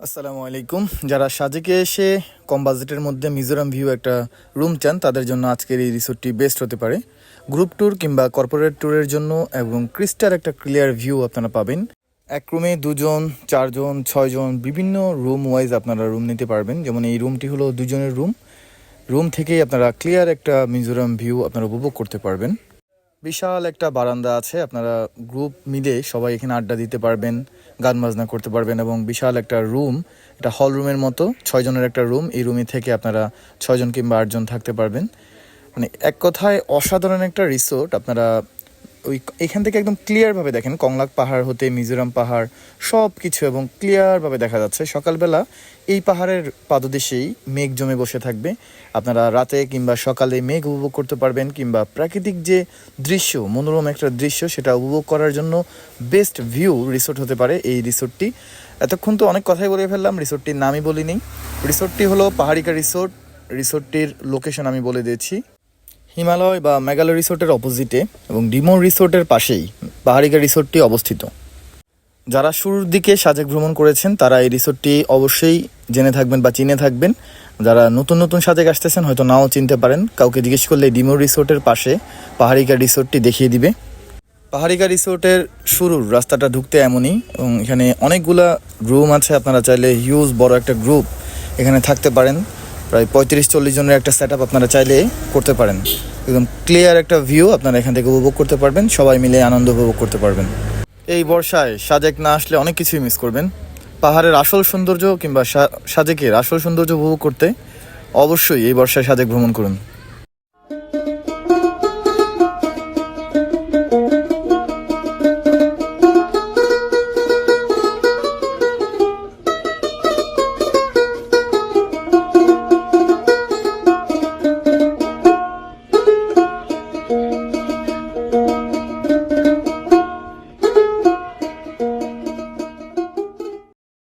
আসসালামু আলাইকুম। যারা সাজেকে এসে কম বাজেটের মধ্যে মিজোরাম ভিউ একটা রুম চান, তাদের জন্য আজকের এই রিসোর্টটি বেস্ট হতে পারে। গ্রুপ ট্যুর কিংবা কর্পোরেট ট্যুরের জন্য এবং ক্রিস্টার একটা ক্লিয়ার ভিউ আপনারা পাবেন। এক রুমে দুজন, চারজন, ছয়জন বিভিন্ন রুম ওয়াইজ আপনারা রুম নিতে পারবেন। যেমন এই রুমটি হলো দুজনের রুম। রুম থেকেই আপনারা ক্লিয়ার একটা মিজোরাম ভিউ আপনারা উপভোগ করতে পারবেন। বিশাল একটা বারান্দা আছে, আপনারা গ্রুপ মিলে সবাই এখানে আড্ডা দিতে পারবেন গান বাজনা করতে পারবেন এবং বিশাল একটা রুম এটা হল রুমের মতো ছয়জনের একটা রুম এই রুমে থেকে আপনারা ছয়জন কিংবা আটজন থাকতে পারবেন। মানে এক কথায় অসাধারণ একটা রিসোর্ট আপনারা ওই এখান থেকে একদম ক্লিয়ারভাবে দেখেন, কংলাক পাহাড় হতে মিজোরাম পাহাড় সব কিছু এবং ক্লিয়ারভাবে দেখা যাচ্ছে। সকালবেলা এই পাহাড়ের পাদদেশেই মেঘ জমে বসে থাকবে। আপনারা রাতে কিংবা সকালে মেঘ উপভোগ করতে পারবেন কিংবা প্রাকৃতিক যে দৃশ্য, মনোরম একটা দৃশ্য, সেটা উপভোগ করার জন্য বেস্ট ভিউ রিসোর্ট হতে পারে এই রিসোর্টটি এতক্ষণ তো অনেক কথাই বলে ফেললাম রিসোর্টটির নামই বলিনি। রিসোর্টটি হলো পাহাড়িকা রিসোর্ট রিসোর্টটির লোকেশন আমি বলে দিয়েছি। হিমালয় বা মেঘালয় রিসোর্টের অপোজিটে এবং ডিমো রিসোর্টের পাশেই পাহাড়িকা রিসোর্টটি অবস্থিত। যারা শুরুর দিকে সাজেক ভ্রমণ করেছেন, তারা এই রিসোর্টটি অবশ্যই জেনে থাকবেন বা চিনে থাকবেন। যারা নতুন নতুন সাজেক আসতেছেন, হয়তো নাও চিনতে পারেন। কাউকে জিজ্ঞেস করলে ডিমো রিসোর্টের পাশে পাহাড়িকা রিসোর্টটি দেখিয়ে দিবে। পাহাড়িকা রিসোর্টের শুরুর রাস্তাটা ঢুকতে এমনই এবং এখানে অনেকগুলা রুম আছে। আপনারা চাইলে হিউজ বড় একটা গ্রুপ এখানে থাকতে পারেন। প্রায় পঁয়ত্রিশ, চল্লিশ জনের একটা সেট আপনারা চাইলে করতে পারেন। একদম ক্লিয়ার একটা ভিউ আপনারা এখান থেকে উপভোগ করতে পারবেন, সবাই মিলে আনন্দ উপভোগ করতে পারবেন। এই বর্ষায় সাজেক না আসলে অনেক কিছুই মিস করবেন। পাহাড়ের আসল সৌন্দর্য কিংবা সাজেকের আসল সৌন্দর্য উপভোগ করতে অবশ্যই এই বর্ষায় সাজেক ভ্রমণ করুন।